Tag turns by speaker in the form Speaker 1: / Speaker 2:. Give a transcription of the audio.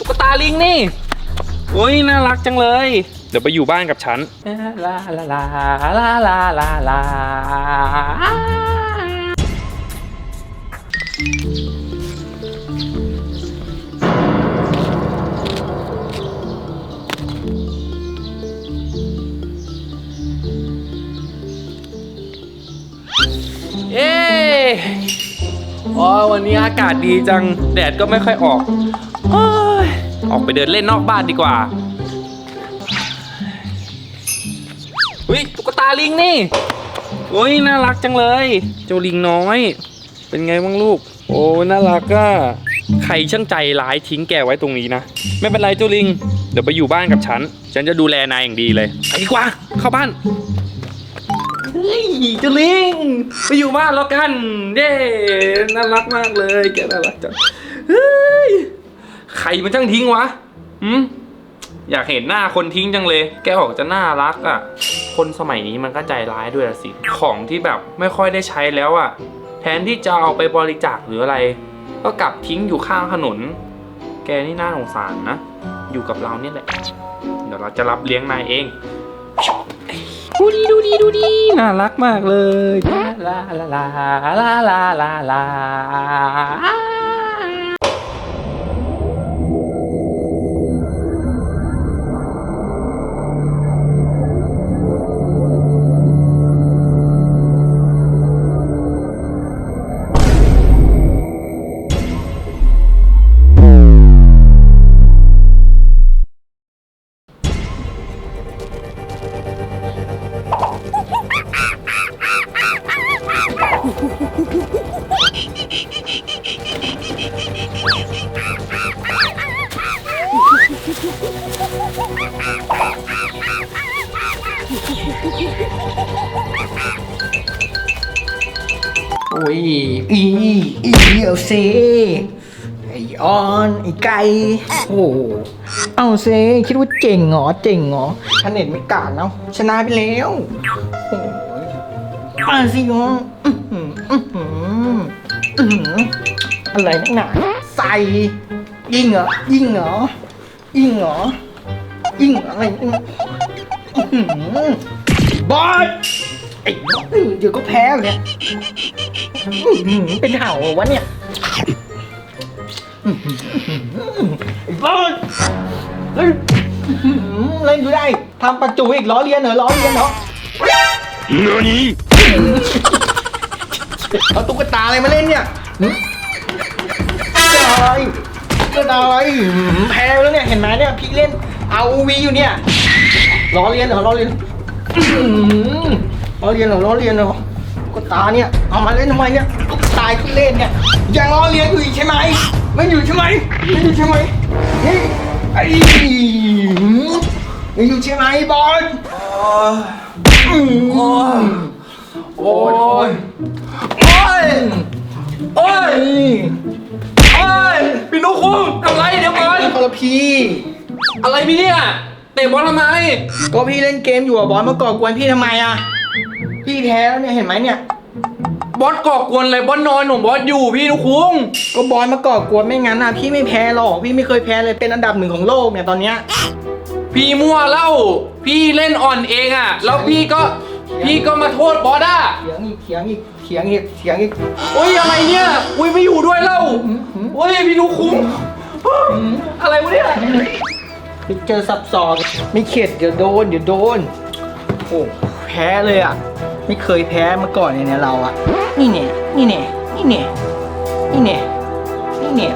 Speaker 1: ตุ๊กตาลิงนี่โอ้ยน่ารักจังเลย เดี๋ยวไปอยู่บ้านกับฉัน ลาลาลาลาลาลาลาเย้ อ๋อวันนี้อากาศดีจัง แดดก็ไม่ค่อยออกเฮ้ย ออกไปเดินเล่นนอกบ้านดีกว่าอุ้ยตุ๊กตาลิงนี่โอ้ยน่ารักจังเลย เจ้าลิงน้อย เป็นไงบ้างลูก โอ้น่ารักอะใครช่างใจร้ายทิ้งแกไว้ตรงนี้นะ ไม่เป็นไรเจ้าลิง เดี๋ยวไปอยู่บ้านกับฉัน ฉันจะดูแลนายอย่างดีเลยไปดีกว่า เข้าบ้านเฮ้ยเจ้าลิงไปอยู่บ้านแล้วกัน เย้น่ารักมากเลย แกน่ารักจัง ใครมันช่างทิ้งวะหืมอยากเห็นหน้าคนทิ้งจังเลย แกออกจะน่ารักอะ่ะ คนสมัยนี้มันก็ใจร้ายด้วยละสิ ของที่แบบไม่ค่อยได้ใช้แล้วอะ่ะ แทนที่จะเอาไปบริจาคหรืออะไร ก็กลับทิ้งอยู่ข้างถนน แกนี่น่าสงสารนะ อยู่กับเราเนี่ยแหละ เดี๋ยวเราจะรับเลี้ยงนายเอง ดูดีดูดีดูดีน่ารักมากเลย ลาลาลาลาลาลาลา โอ้ย
Speaker 2: อีอีเอาเซไอออนไอไก่โอ้เอาเซคิดว่าเจ๋งเหรอเจ๋งเหรอฉันเน็ตไม่กล้าเนาะชนะไปแล้วโอ้ยมาสิงออะไรนักหนาใส่ยิงเหรอยิงเหรอยิงเหรอยิงอะไรออหือ บอสไอ้บอสเดี๋ยวก็แพ้เนี่ยอื้อหือเป็นเห่าเหรอวะเนี่ยอื้อหือไอ้บอลเล่นอื้อหือเล่นดูได้ทำประจูอีกล้อเลียนเหรอล้อเลียนเหรอ
Speaker 3: 何
Speaker 2: เอาตุ๊กตาอะไรมาเล่นเนี่ยหึเกิดอะไรเกิดอะไรอื้อหือแพ้แล้วเนี่ย เห็นไหมเนี่ย พี่เล่นเอาวีอยู่เนี่ย ล้อเลียนเหรอล้อเลียนอื้อหือล้อเลียนเหรอล้อเลียนเหรอตุ๊กตาเนี่ยเอามาเล่นทำไมเนี่ยตุ๊กตาที่เล่นเนี่ยยังล้อเลียนอยู่อีกใช่ไหมไม่อยู่ใช่ไหมไม่อยู่ใช่ไหมเฮ้ยไอ้ไม่อยู่ใช่ไหมบอลอืม
Speaker 1: โอ้ยโอ้ยโอ้ยโอ้ยพี่นุคุ้งทำไรเดี๋ยวก่อน
Speaker 2: คนละพี่
Speaker 1: อะไรพี่เนี่ย เตะบอลทำไม
Speaker 2: ก็พี่เล่นเกมอยู่อะบอลมาก่อกวนพี่ทำไมอะพี่แพ้แล้วเนี่ยเห็นไหมเนี่ย
Speaker 1: บอสก่อกวนเลยบอสนอนหนุ่มบอสอยู่พี่นุคุ้ง
Speaker 2: ก็บอลมาก่อกวนไม่งั้นอะพี่ไม่แพ้หรอกพี่ไม่เคยแพ้เลยเป็นอันดับหนึ่งของโลกเนี่ยตอนเนี้ย
Speaker 1: พี่มั่วเล่า พี่เล่นอ่อนเองอะ แล้วพี่ก็พี่ก็มาโทษบอสอะ
Speaker 2: เถียงอีกเถียงอีกเถียงอีกเถียงอีก
Speaker 1: โอ้ยอะไรเนี่ยอุ้ยไม่อยู่ด้วยเล่าโอ้ยพี่นุคุ้งอะไรวะเนี่ย
Speaker 2: ไปเจอซับซ้อนไม่เข็ดเดี๋ยวโดนเดี๋ยวโดน โอ้แพ้เลยอะไม่เคยแพ้มาก่อนเลยเนี่ยเราอะนี่เนี่ยนี่เนี่ยนี่เนี่ยนี่เนี่ยนี่เนี่ย